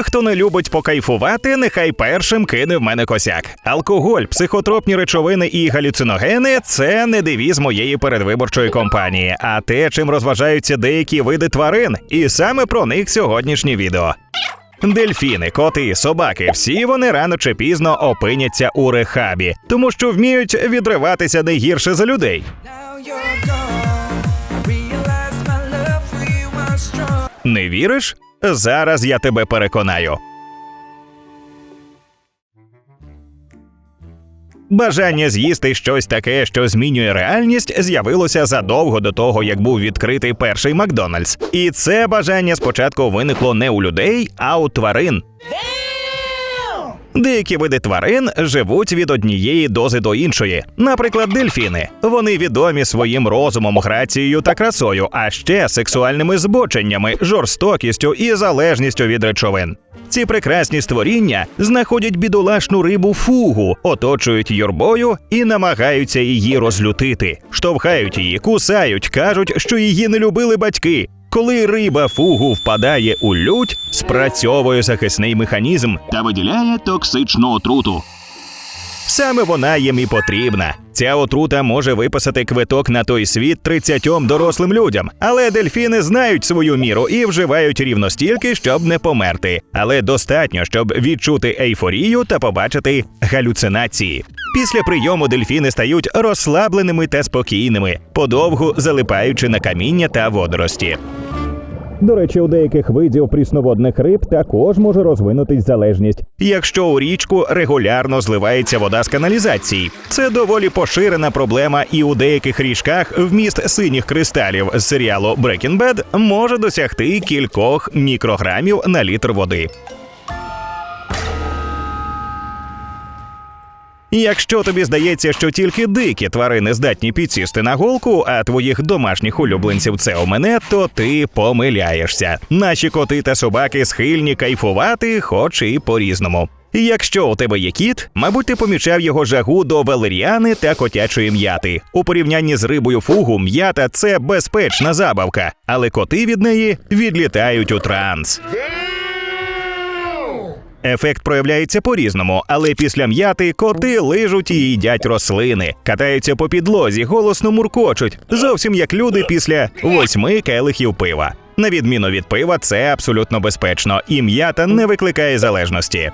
Той, хто не любить покайфувати, нехай першим кине в мене косяк. Алкоголь, психотропні речовини і галюциногени це не девіз моєї передвиборчої кампанії, а те, чим розважаються деякі види тварин. І саме про них сьогоднішнє відео. Дельфіни, коти, собаки всі вони рано чи пізно опиняться у рехабі, тому що вміють відриватися не гірше за людей. Не віриш? Зараз я тебе переконаю. Бажання з'їсти щось таке, що змінює реальність, з'явилося задовго до того, як був відкритий перший Макдональдс. І це бажання спочатку виникло не у людей, а у тварин. Деякі види тварин живуть від однієї дози до іншої. Наприклад, дельфіни. Вони відомі своїм розумом, грацією та красою, а ще сексуальними збоченнями, жорстокістю і залежністю від речовин. Ці прекрасні створіння знаходять бідолашну рибу фугу, оточують юрбою і намагаються її розлютити. Штовхають її, кусають, кажуть, що її не любили батьки. Коли риба фугу впадає у лють, спрацьовує захисний механізм та виділяє токсичну отруту. Саме вона їм і потрібна. Ця отрута може виписати квиток на той світ 30 дорослим людям, але дельфіни знають свою міру і вживають рівно стільки, щоб не померти. Але достатньо, щоб відчути ейфорію та побачити галюцинації. Після прийому дельфіни стають розслабленими та спокійними, подовгу залипаючи на каміння та водорості. До речі, у деяких видів прісноводних риб також може розвинутись залежність. Якщо у річку регулярно зливається вода з каналізації, це доволі поширена проблема, і у деяких річках вміст синіх кристалів з серіалу Breaking Bad може досягти кількох мікрограмів на літр води. Якщо тобі здається, що тільки дикі тварини здатні підсісти на голку, а твоїх домашніх улюбленців це у мене, то ти помиляєшся. Наші коти та собаки схильні кайфувати, хоч і по-різному. Якщо у тебе є кіт, мабуть, ти помічав його жагу до валеріани та котячої м'яти. У порівнянні з рибою фугу, м'ята це безпечна забавка, але коти від неї відлітають у транс. Ефект проявляється по-різному, але після м'яти коти лижуть і їдять рослини, катаються по підлозі, голосно муркочуть, зовсім як люди після восьми келихів пива. На відміну від пива, це абсолютно безпечно, і м'ята не викликає залежності.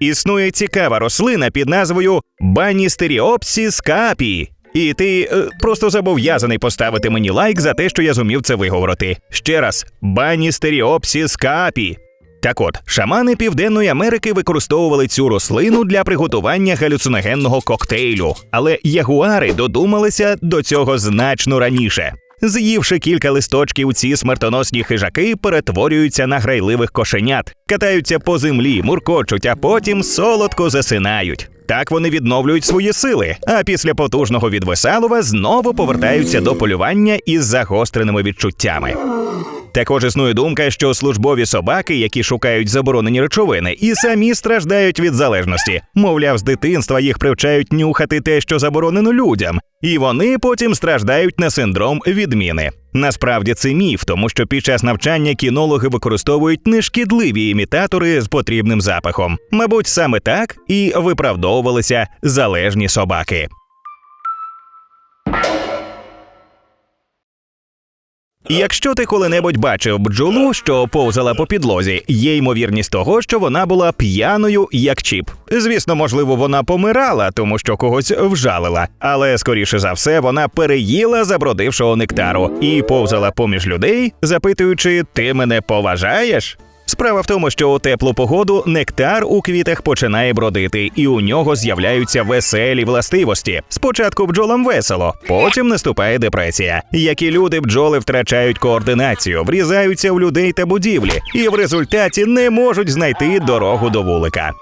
Існує цікава рослина під назвою Баністеріопсіс капі. І ти е, просто зобов'язаний поставити мені лайк за те, що я зумів це виговорити. Ще раз, Баністеріопсіс капі. Так от, шамани Південної Америки використовували цю рослину для приготування галюциногенного коктейлю, але ягуари додумалися до цього значно раніше. З'ївши кілька листочків, ці смертоносні хижаки перетворюються на грайливих кошенят, катаються по землі, муркочуть, а потім солодко засинають. Так вони відновлюють свої сили, а після потужного відвесалова знову повертаються до полювання із загостреними відчуттями. Також існує думка, що службові собаки, які шукають заборонені речовини, і самі страждають від залежності. Мовляв, з дитинства їх привчають нюхати те, що заборонено людям, і вони потім страждають на синдром відміни. Насправді це міф, тому що під час навчання кінологи використовують нешкідливі імітатори з потрібним запахом. Мабуть, саме так і виправдовувалися залежні собаки. Якщо ти коли-небудь бачив бджолу, що повзала по підлозі, є ймовірність того, що вона була п'яною як чіп. Звісно, можливо, вона помирала, тому що когось вжалила, але скоріше за все вона переїла забродившого нектару і повзала поміж людей, запитуючи: Ти мене поважаєш? Справа в тому, що у теплу погоду нектар у квітах починає бродити, і у нього з'являються веселі властивості. Спочатку бджолам весело, потім наступає депресія. Як і люди, бджоли втрачають координацію, врізаються в людей та будівлі, і в результаті не можуть знайти дорогу до вулика.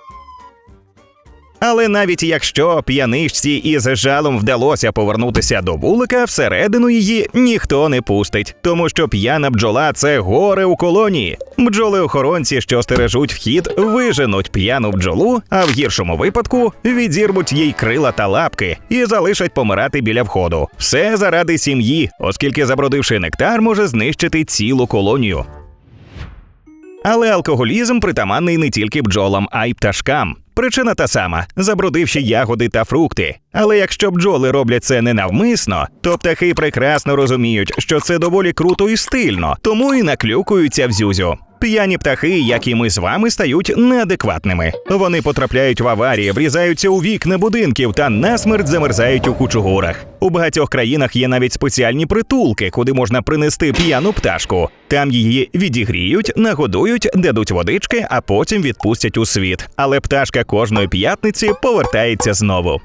Але навіть якщо п'яничці із жалом вдалося повернутися до вулика, всередину її ніхто не пустить, тому що п'яна бджола це горе у колонії. Бджоли-охоронці, що стережуть вхід, виженуть п'яну бджолу, а в гіршому випадку відірвуть їй крила та лапки і залишать помирати біля входу. Все заради сім'ї, оскільки забродивши нектар може знищити цілу колонію. Але алкоголізм притаманний не тільки бджолам, а й пташкам. Причина та сама забрудивші ягоди та фрукти. Але якщо бджоли роблять це ненавмисно, то птахи прекрасно розуміють, що це доволі круто і стильно, тому і наклюкуються в зюзю. П'яні птахи, як і ми з вами, стають неадекватними. Вони потрапляють в аварії, врізаються у вікна будинків та насмерть замерзають у кучугурах. У багатьох країнах є навіть спеціальні притулки, куди можна принести п'яну пташку. Там її відігріють, нагодують, дадуть водички, а потім відпустять у світ. Але пташка кожної п'ятниці повертається знову.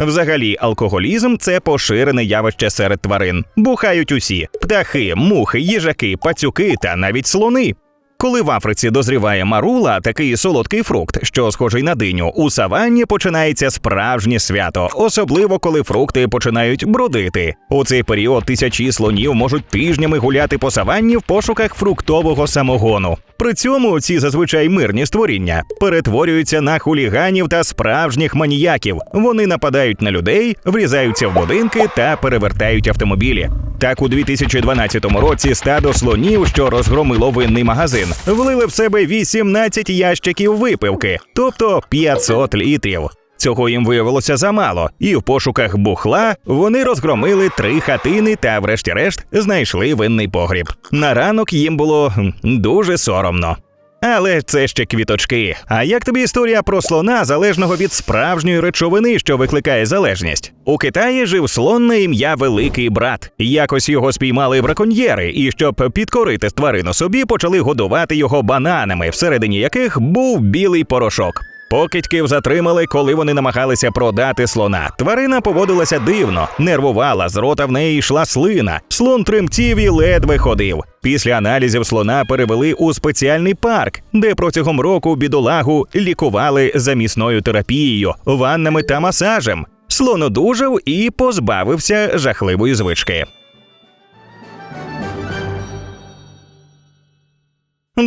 Взагалі, алкоголізм це поширене явище серед тварин. Бухають усі: птахи, мухи, їжаки, пацюки та навіть слони. Коли в Африці дозріває марула, такий солодкий фрукт, що схожий на диню, у саванні починається справжнє свято, особливо коли фрукти починають бродити. У цей період тисячі слонів можуть тижнями гуляти по саванні в пошуках фруктового самогону. При цьому ці зазвичай мирні створіння перетворюються на хуліганів та справжніх маніяків. Вони нападають на людей, врізаються в будинки та перевертають автомобілі. Так, у 2012 році стадо слонів, що розгромило винний магазин, влили в себе 18 ящиків випивки, тобто 500 літрів. Цього їм виявилося замало, і в пошуках бухла вони розгромили три хатини та, врешті-решт, знайшли винний погріб. На ранок їм було дуже соромно. Але це ще квіточки. А як тобі історія про слона, залежного від справжньої речовини, що викликає залежність? У Китаї жив слон на ім'я Великий Брат. Якось його спіймали браконьєри, і щоб підкорити тварину собі, почали годувати його бананами, всередині яких був білий порошок. Покидьків затримали, коли вони намагалися продати слона. Тварина поводилася дивно, нервувала, з рота в неї йшла слина. Слон тремтів і ледве ходив. Після аналізів слона перевели у спеціальний парк, де протягом року бідолагу лікували замісною терапією, ваннами та масажем. Слон одужав і позбавився жахливої звички.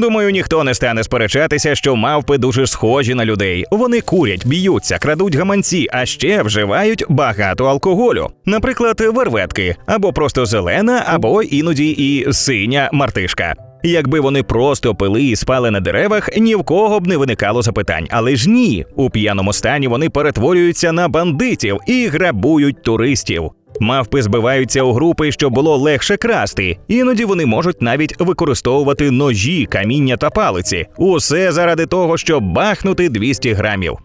Думаю, ніхто не стане сперечатися, що мавпи дуже схожі на людей. Вони курять, б'ються, крадуть гаманці, а ще вживають багато алкоголю. Наприклад, верветки або просто зелена, або іноді і синя мартишка. Якби вони просто пили і спали на деревах, ні в кого б не виникало запитань. Але ж ні, у п'яному стані вони перетворюються на бандитів і грабують туристів. Мавпи збиваються у групи, щоб було легше красти. Іноді вони можуть навіть використовувати ножі, каміння та палиці. Усе заради того, щоб бахнути 200 грамів.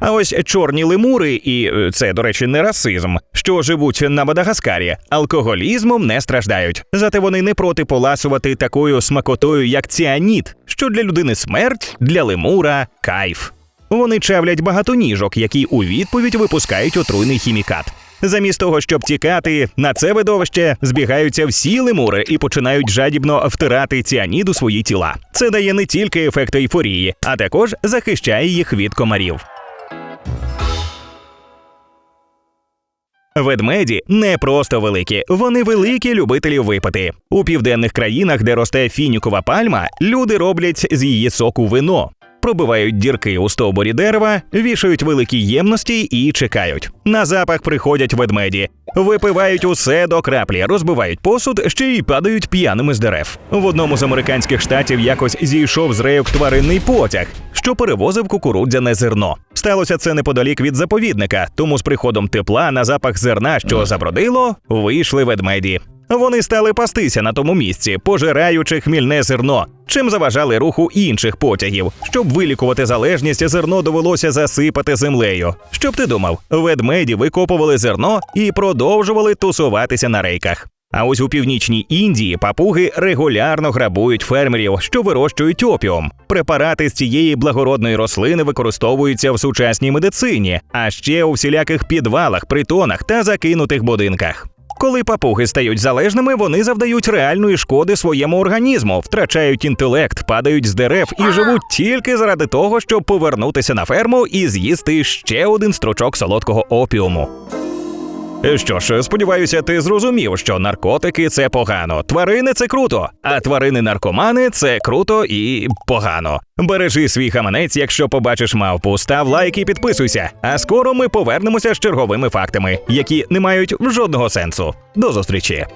А ось чорні лемури, і е, це, до речі, не расизм, що живуть на Мадагаскарі, алкоголізмом не страждають. Зате вони не проти поласувати такою смакотою, як ціаніт, що для людини смерть, для лемура кайф. Вони чавлять багато ніжок, які у відповідь випускають отруйний хімікат. Замість того, щоб тікати на це видовище, збігаються всі лемури і починають жадібно втирати ціанід у свої тіла. Це дає не тільки ефект ейфорії, а також захищає їх від комарів. Ведмеді не просто великі, вони великі любителі випити. У південних країнах, де росте фінікова пальма, люди роблять з її соку вино. Пробивають дірки у стовбурі дерева, вішають великі ємності і чекають. На запах приходять ведмеді, випивають усе до краплі, розбивають посуд, ще й падають п'яними з дерев. В одному з американських штатів якось зійшов з рейок тваринний потяг, що перевозив кукурудзяне зерно. Сталося це неподалік від заповідника, тому з приходом тепла на запах зерна, що забродило, вийшли ведмеді. Вони стали пастися на тому місці, пожираючи хмільне зерно, чим заважали руху інших потягів. Щоб вилікувати залежність, зерно довелося засипати землею. Щоб ти думав, ведмеді викопували зерно і продовжували тусуватися на рейках. А ось у північній Індії папуги регулярно грабують фермерів, що вирощують опіум. Препарати з цієї благородної рослини використовуються в сучасній медицині, а ще у всіляких підвалах, притонах та закинутих будинках. Коли папуги стають залежними, вони завдають реальної шкоди своєму організму, втрачають інтелект, падають з дерев і живуть тільки заради того, щоб повернутися на ферму і з'їсти ще один стручок солодкого опіуму. Що ж, сподіваюся, ти зрозумів, що наркотики це погано, тварини це круто, а тварини наркомани це круто і погано. Бережи свій хаманець, якщо побачиш мавпу, став лайк і підписуйся. А скоро ми повернемося з черговими фактами, які не мають жодного сенсу. До зустрічі.